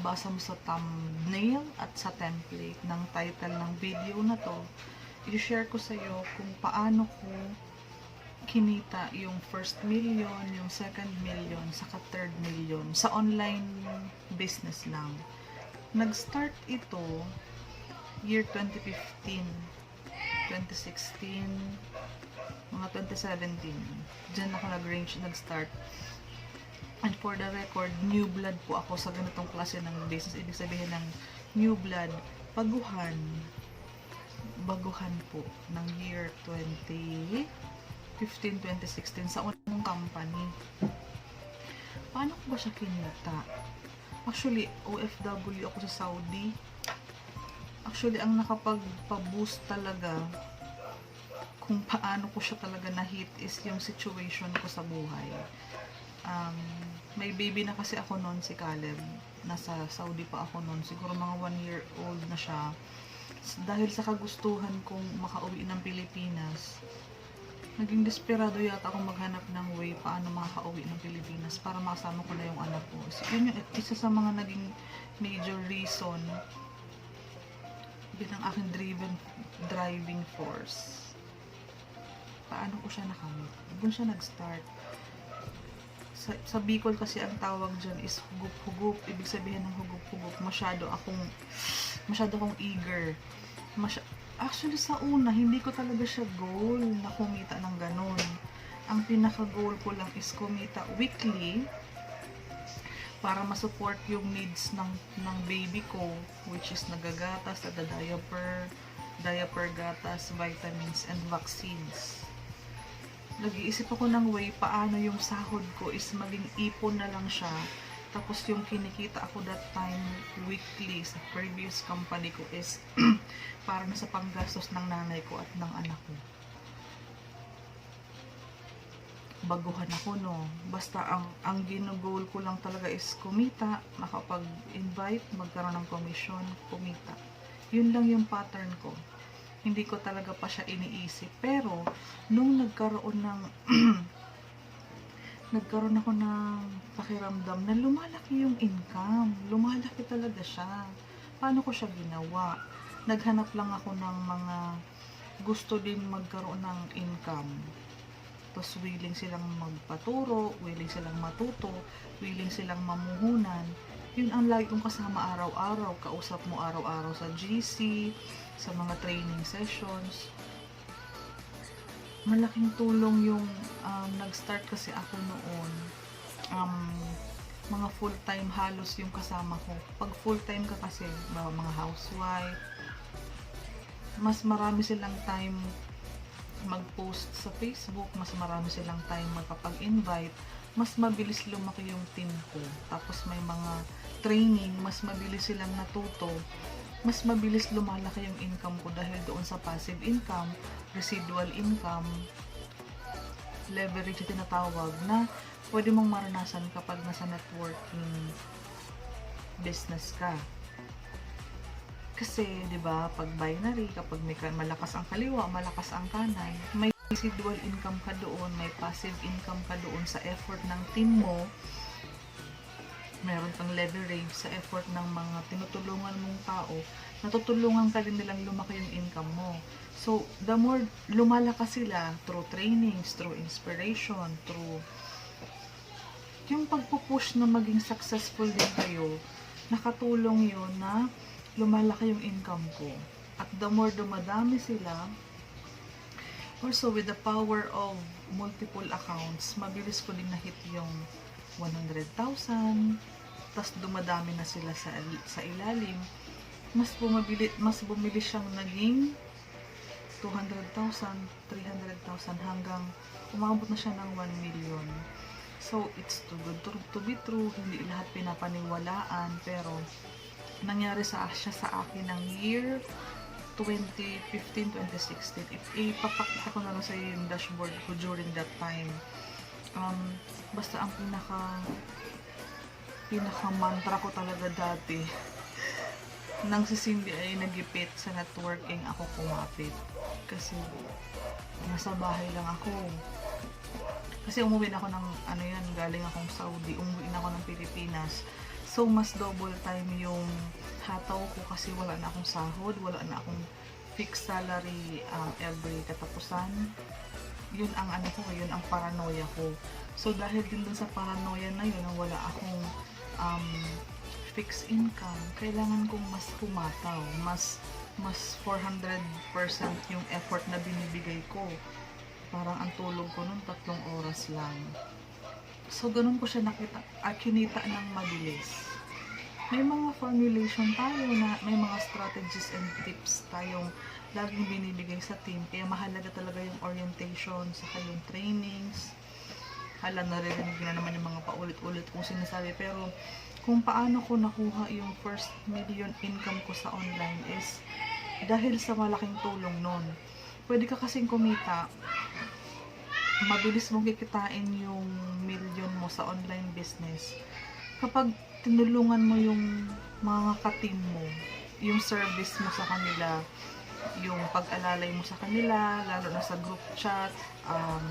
nabasa mo sa thumbnail at sa template ng title ng video na to, i-share ko sa iyo kung paano ko kinita yung first million, yung second million, saka third million sa online business lang. Nag-start ito year 2015, 2016, mga 2017. Diyan ako nag-range, nag-start. And for the record, new blood po ako sa ganitong klase ng business. Ibig sabihin ng new blood, baguhan. Baguhan po ng year 2015, 2016 sa unang company. Paano ko ba siya kinita? Actually, OFW ako sa Saudi. Actually, ang nakapagpa-boost talaga kung paano ko siya talaga na-hit is yung situation ko sa buhay. Um, may baby na kasi ako noon si Caleb. Nasa Saudi pa ako noon. Siguro mga one year old na siya. Dahil sa kagustuhan kong makauwi ng Pilipinas, naging desperado yata akong maghanap ng way paano makakauwi ng Pilipinas para makasama ko na yung anak ko. So, yun yung isa sa mga naging major reason bilang aking driven driving force. Paano ko siya nakamit? Doon siya nag-start. Sa, sa Bicol kasi ang tawag dyan is hugup-hugup. Ibig sabihin ng hugup-hugup, masyado akong, masyado akong eager. Masya, actually sa una, hindi ko talaga siya goal na kumita ng ganun. Ang pinaka-goal ko lang is kumita weekly para masupport yung needs ng ng baby ko which is nagagatas, nagda-diaper, diaper gatas, vitamins and vaccines. Nag-iisip ako ng way paano yung sahod ko is maging ipon na lang siya. Tapos yung kinikita ako that time weekly sa previous company ko is para na sa panggastos ng nanay ko at ng anak ko. baguhan ako no. Basta ang ang ginugol ko lang talaga is kumita, makapag-invite, magkaroon ng commission, kumita. Yun lang yung pattern ko. Hindi ko talaga pa siya iniisip. Pero nung nagkaroon ng nagkaroon ako ng pakiramdam na lumalaki yung income. Lumalaki talaga siya. Paano ko siya ginawa? Naghanap lang ako ng mga gusto din magkaroon ng income tapos willing silang magpaturo, willing silang matuto, willing silang mamuhunan. Yun ang lagi kong kasama araw-araw. Kausap mo araw-araw sa GC, sa mga training sessions. Malaking tulong yung um, nag-start kasi ako noon. Um, mga full-time halos yung kasama ko. Pag full-time ka kasi, mga, housewife, mas marami silang time mag-post sa Facebook, mas marami silang time magkapag-invite, mas mabilis lumaki yung team ko. Tapos may mga training, mas mabilis silang natuto, mas mabilis lumalaki yung income ko dahil doon sa passive income, residual income, leverage na tinatawag na pwede mong maranasan kapag nasa networking business ka. Kasi, di ba, pag binary, kapag may ka- malakas ang kaliwa, malakas ang kanan, may residual income ka doon, may passive income ka doon sa effort ng team mo, meron kang leverage sa effort ng mga tinutulungan mong tao, natutulungan ka din nilang lumaki yung income mo. So, the more lumalakas sila through trainings, through inspiration, through yung pagpupush na maging successful din kayo, nakatulong yun na lumalaki yung income ko. At the more dumadami sila, also with the power of multiple accounts, mabilis ko din na-hit yung 100,000, tapos dumadami na sila sa, sa ilalim, mas bumabili, mas bumili siyang naging 200,000, 300,000 hanggang umabot na siya ng 1 million. So, it's too good to, to be true. Hindi lahat pinapaniwalaan. Pero, nangyari sa siya sa akin ng year 2015-2016. If ipapakita ko na lang sa yung dashboard ko during that time. Um, basta ang pinaka pinaka mantra ko talaga dati nang si Cindy ay nagipit sa networking ako kumapit. Kasi nasa bahay lang ako. Kasi umuwi na ako ng ano yan, galing akong Saudi, umuwi na ako ng Pilipinas. So, mas double time yung hataw ko kasi wala na akong sahod, wala na akong fixed salary um, every katapusan. Yun ang ano ko, yun ang paranoia ko. So, dahil din dun sa paranoia na yun, na wala akong um, fixed income, kailangan kong mas pumataw, mas mas 400% yung effort na binibigay ko. Parang ang tulog ko nun tatlong oras lang. So, ganun ko siya nakita, at kinita ng mabilis. May mga formulation tayo na may mga strategies and tips tayong laging binibigay sa team. Kaya mahalaga talaga yung orientation, saka yung trainings. Hala, naririnig na naman yung mga paulit-ulit kong sinasabi. Pero, kung paano ko nakuha yung first million income ko sa online is dahil sa malaking tulong nun. Pwede ka kasing kumita, mabilis mong kikitain yung million mo sa online business kapag tinulungan mo yung mga katim mo, yung service mo sa kanila, yung pag-alalay mo sa kanila, lalo na sa group chat, um,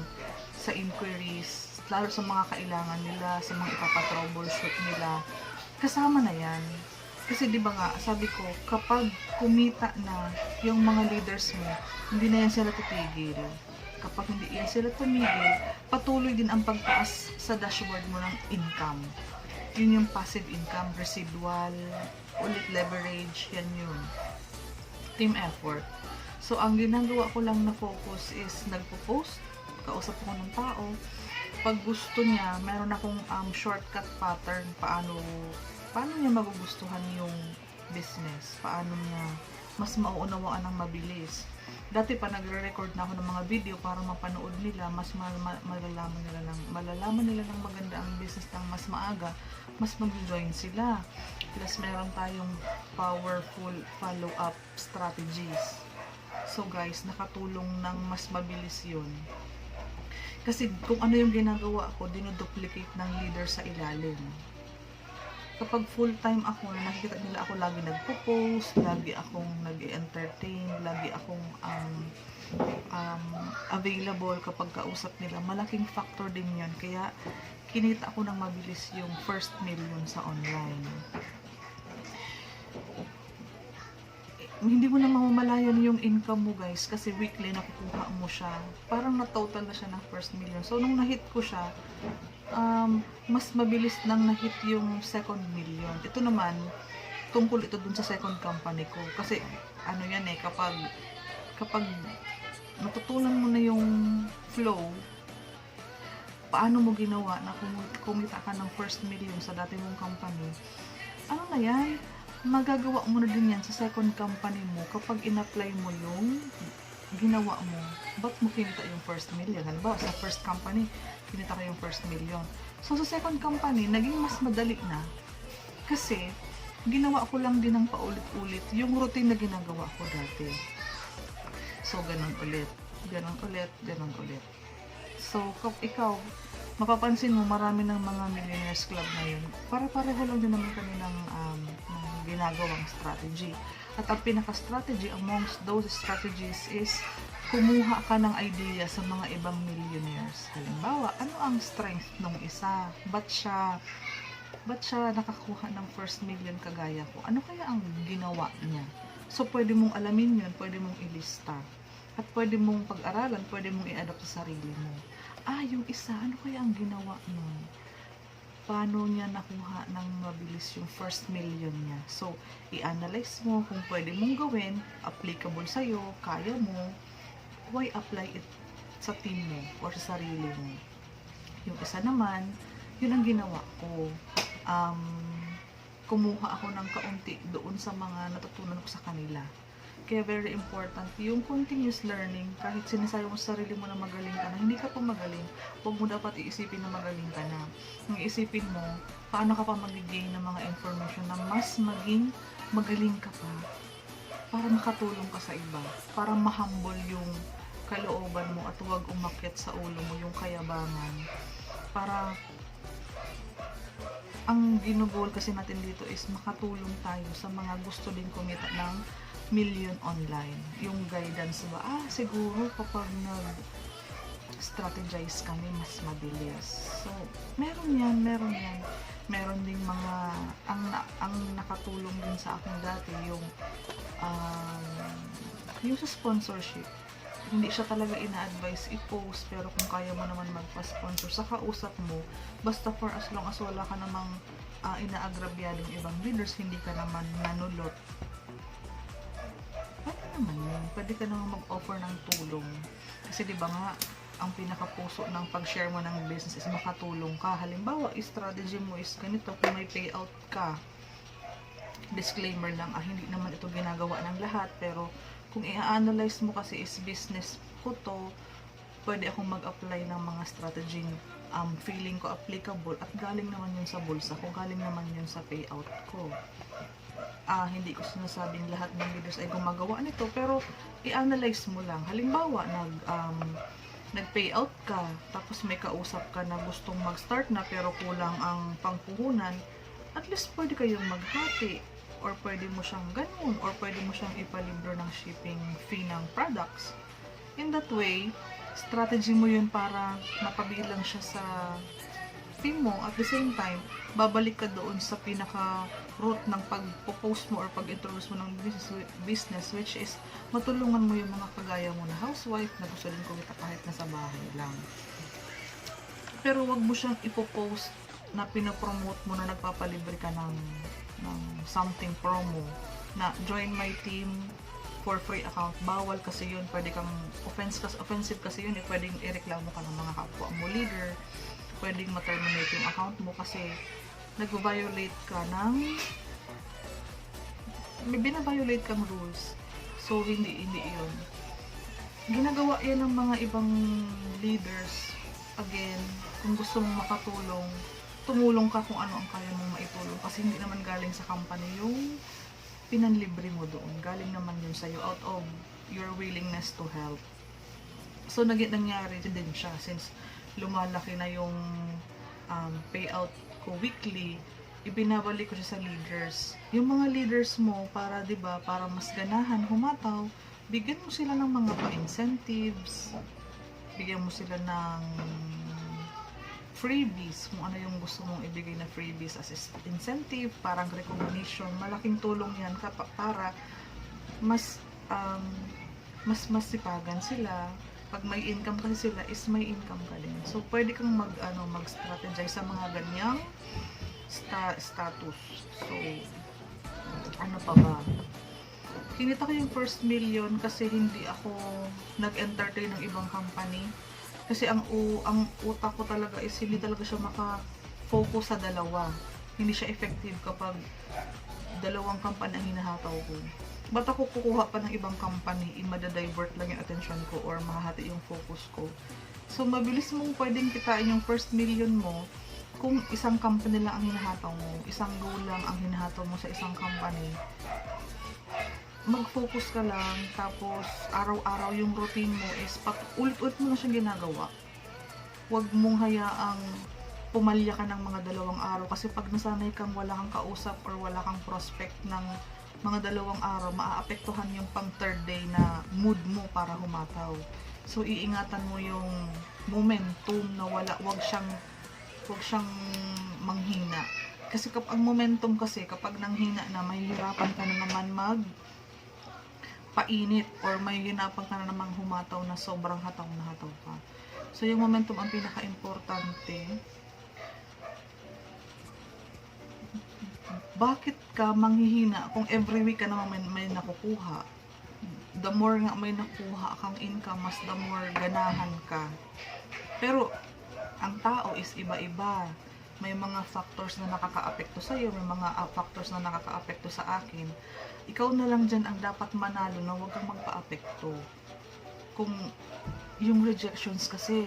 sa inquiries, lalo sa mga kailangan nila, sa mga ipapatroubleshoot nila, kasama na yan. Kasi di ba nga, sabi ko, kapag kumita na yung mga leaders mo, hindi na yan sila titigil. Kapag hindi yan sila tumigil, patuloy din ang pagtaas sa dashboard mo ng income. Yun yung passive income, residual, ulit leverage, yan yun. Team effort. So, ang ginagawa ko lang na focus is nagpo-post, kausap ko ng tao. Pag gusto niya, meron akong um, shortcut pattern paano paano niya magugustuhan yung business, paano niya mas mauunawaan ng mabilis. Dati pa nagre-record na ako ng mga video para mapanood nila, mas ma- ma- malalaman nila ng malalaman nila ng maganda ang business ng mas maaga, mas mag-join sila. Plus meron tayong powerful follow-up strategies. So guys, nakatulong ng mas mabilis 'yun. Kasi kung ano yung ginagawa ko, dinoduplicate ng leader sa ilalim kapag full time ako na nakikita nila ako lagi nagpo-post, lagi akong nag-entertain, lagi akong um, um, available kapag kausap nila, malaking factor din yan. Kaya kinita ako ng mabilis yung first million sa online. Hindi mo na mamamalayan yung income mo guys kasi weekly nakukuha mo siya. Parang na-total na siya ng first million. So nung na-hit ko siya, um, mas mabilis nang na-hit yung second million. Ito naman, tungkol ito dun sa second company ko. Kasi, ano yan eh, kapag, kapag natutunan mo na yung flow, paano mo ginawa na kum- kumita ka ng first million sa dati mong company, ano na yan, magagawa mo na din yan sa second company mo kapag in-apply mo yung ginawa mo, ba't mo kinita yung first million? Halimbawa, sa first company, kinita ko yung first million. So, sa second company, naging mas madali na. Kasi, ginawa ko lang din ng paulit-ulit yung routine na ginagawa ko dati. So, ganun ulit. Ganun ulit, ganun ulit. So, kung ikaw, mapapansin mo, marami ng mga millionaires club ngayon, para-pareho lang din naman kami ng, um, ng ginagawang strategy. At ang pinaka-strategy amongst those strategies is kumuha ka ng idea sa mga ibang millionaires. Halimbawa, ano ang strength ng isa? Ba't siya, ba't siya nakakuha ng first million kagaya ko? Ano kaya ang ginawa niya? So, pwede mong alamin yun, pwede mong ilista. At pwede mong pag-aralan, pwede mong i-adapt sa sarili mo. Ah, yung isa, ano kaya ang ginawa nun? paano niya nakuha ng mabilis yung first million niya. So, i-analyze mo kung pwede mong gawin, applicable sa'yo, kaya mo, why apply it sa team mo or sa sarili mo. Yung isa naman, yun ang ginawa ko. Um, kumuha ako ng kaunti doon sa mga natutunan ko sa kanila. Kaya very important, yung continuous learning, kahit sinasabi mo sa sarili mo na magaling ka na, hindi ka pa magaling, huwag mo dapat iisipin na magaling ka na. Ang iisipin mo, paano ka pa mag-gain ng mga information na mas maging magaling ka pa para makatulong ka sa iba, para mahambol yung kalooban mo at huwag umakyat sa ulo mo yung kayabangan. Para ang ginugol kasi natin dito is makatulong tayo sa mga gusto din kumita ng million online. Yung guidance ba, ah, siguro kapag nag mag-strategize kami mas mabilis. So, meron yan, meron yan. Meron ding mga, ang, ang nakatulong din sa akin dati, yung, um, yung sponsorship. Hindi siya talaga ina-advise i-post, pero kung kaya mo naman magpa-sponsor sa kausap mo, basta for as long as wala ka namang uh, inaagrabyadong ibang leaders, hindi ka naman nanulot pwede naman yun. Pwede ka naman mag-offer ng tulong. Kasi di ba nga, ang pinaka-puso ng pag-share mo ng business is makatulong ka. Halimbawa, strategy mo is ganito, kung may payout ka, disclaimer lang, ah, hindi naman ito ginagawa ng lahat, pero kung i-analyze mo kasi is business ko to, pwede akong mag-apply ng mga strategy um, feeling ko applicable at galing naman yun sa bulsa ko, galing naman yun sa payout ko ah, hindi ko sinasabing lahat ng leaders ay gumagawa nito, pero i-analyze mo lang. Halimbawa, nag, um, nag-payout ka, tapos may kausap ka na gustong mag-start na pero kulang ang pangpuhunan, at least pwede kayong maghati or pwede mo siyang ganun or pwede mo siyang ipalibro ng shipping fee ng products. In that way, strategy mo yun para mapabilang siya sa fee mo at the same time, babalik ka doon sa pinaka root ng pag-post mo or pag-introduce mo ng business, which is matulungan mo yung mga kagaya mo na housewife na gusto din kumita kahit nasa bahay lang. Pero wag mo siyang ipopost na pinopromote mo na nagpapalibre ka ng, ng something promo na join my team for free account. Bawal kasi yun. Pwede kang offense, kasi, offensive kasi yun. Eh. Pwedeng ireklamo ka ng mga kapwa mo leader. Pwedeng ma-terminate yung account mo kasi nag-violate ka ng may binabiolate kang rules. So, hindi, hindi yun. Ginagawa yan ng mga ibang leaders. Again, kung gusto mong makatulong, tumulong ka kung ano ang kaya mong maitulong. Kasi hindi naman galing sa company yung pinanlibre mo doon. Galing naman yun sa'yo out of your willingness to help. So, nag nangyari din siya since lumalaki na yung um, payout ko weekly, ibinabalik ko siya sa leaders. Yung mga leaders mo, para ba para mas ganahan, humataw, bigyan mo sila ng mga pa-incentives, bigyan mo sila ng freebies, kung ano yung gusto mong ibigay na freebies as incentive, parang recognition, malaking tulong yan para mas um, mas masipagan sila, pag may income kasi sila is may income ka din. So pwede kang mag ano mag-strategize sa mga ganyang sta status. So ano pa ba? Kinita ko yung first million kasi hindi ako nag-entertain ng ibang company. Kasi ang u ang utak ko talaga is hindi talaga siya maka-focus sa dalawa. Hindi siya effective kapag dalawang company ang hinahataw ko ba't ako kukuha pa ng ibang company, i-divert lang yung attention ko or mahahati yung focus ko. So, mabilis mong pwedeng kitain yung first million mo kung isang company lang ang hinahataw mo, isang goal lang ang hinahataw mo sa isang company. Mag-focus ka lang, tapos araw-araw yung routine mo is ulit-ulit mo na siyang ginagawa. Huwag mong hayaang pumalya ka ng mga dalawang araw kasi pag nasanay kang wala kang kausap or wala kang prospect ng mga dalawang araw, maaapektuhan yung pang third day na mood mo para humataw. So, iingatan mo yung momentum na wala, wag siyang, wag siyang manghina. Kasi kapag momentum kasi, kapag nanghina na, mahihirapan ka na naman mag painit or may hinapan ka na namang humataw na sobrang hataw na hataw ka. So, yung momentum ang pinaka-importante bakit ka manghihina kung every week ka naman may, may nakukuha? The more nga may nakuha kang income, mas the more ganahan ka. Pero, ang tao is iba-iba. May mga factors na nakakaapekto sa iyo, may mga uh, factors na nakakaapekto sa akin. Ikaw na lang dyan ang dapat manalo na huwag kang magpa-apekto. Kung yung rejections kasi,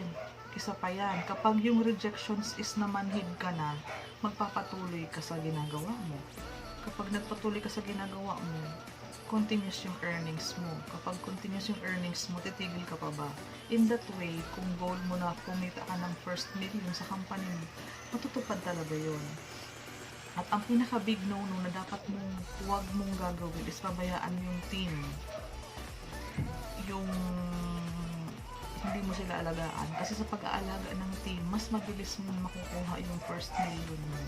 isa pa yan. Kapag yung rejections is namanhid ka na, magpapatuloy ka sa ginagawa mo. Kapag nagpatuloy ka sa ginagawa mo, continuous yung earnings mo. Kapag continuous yung earnings mo, titigil ka pa ba? In that way, kung goal mo na kumita ka ng first million sa company mo, matutupad talaga yon. At ang pinaka-big no-no na dapat mong huwag mong gagawin is pabayaan yung team. Yung hindi mo sila alagaan. Kasi sa pag-aalaga ng team, mas mabilis mo makukuha yung first million mo.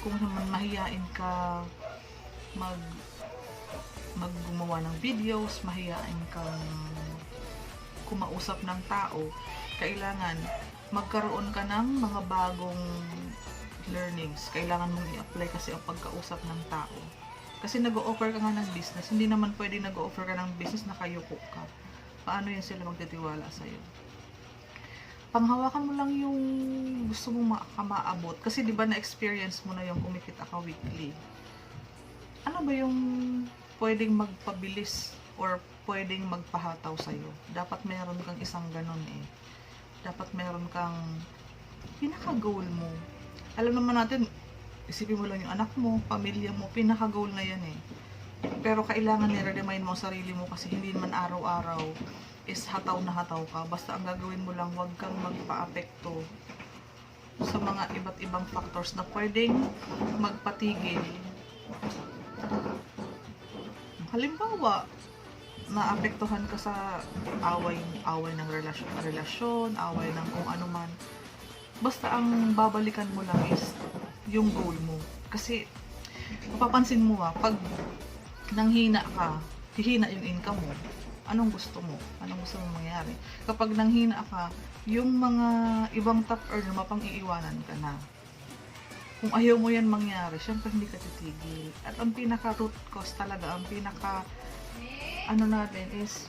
Kung naman mahiyain ka mag maggumawa ng videos, mahiyain kang kumausap ng tao, kailangan magkaroon ka ng mga bagong learnings. Kailangan mong i-apply kasi ang pagkausap ng tao. Kasi nag-o-offer ka nga ng business, hindi naman pwede nag-o-offer ka ng business na kayuko ka. Paano yan sila magtitiwala sa'yo? Panghawakan mo lang yung gusto mong ma- maabot. Kasi di ba na-experience mo na yung kumikita ka weekly. Ano ba yung pwedeng magpabilis or pwedeng magpahataw sa'yo? Dapat meron kang isang ganon eh. Dapat meron kang pinaka-goal mo. Alam naman natin, isipin mo lang yung anak mo, pamilya mo, pinaka-goal na yan eh. Pero kailangan nire-remind mo sarili mo kasi hindi naman araw-araw is hataw na hataw ka. Basta ang gagawin mo lang, huwag kang magpa-apekto sa mga iba't ibang factors na pwedeng magpatigil. Halimbawa, naapektuhan ka sa away away ng relasyon, relasyon, away ng kung ano man. Basta ang babalikan mo lang is yung goal mo. Kasi mapapansin mo ah, pag nanghina ka, hihina yung income mo. Anong gusto mo? Anong gusto mo mangyari? Kapag nanghina ka, yung mga ibang top earner, mapang iiwanan ka na. Kung ayaw mo yan mangyari, syempre hindi ka titigil. At ang pinaka root cause talaga, ang pinaka ano natin is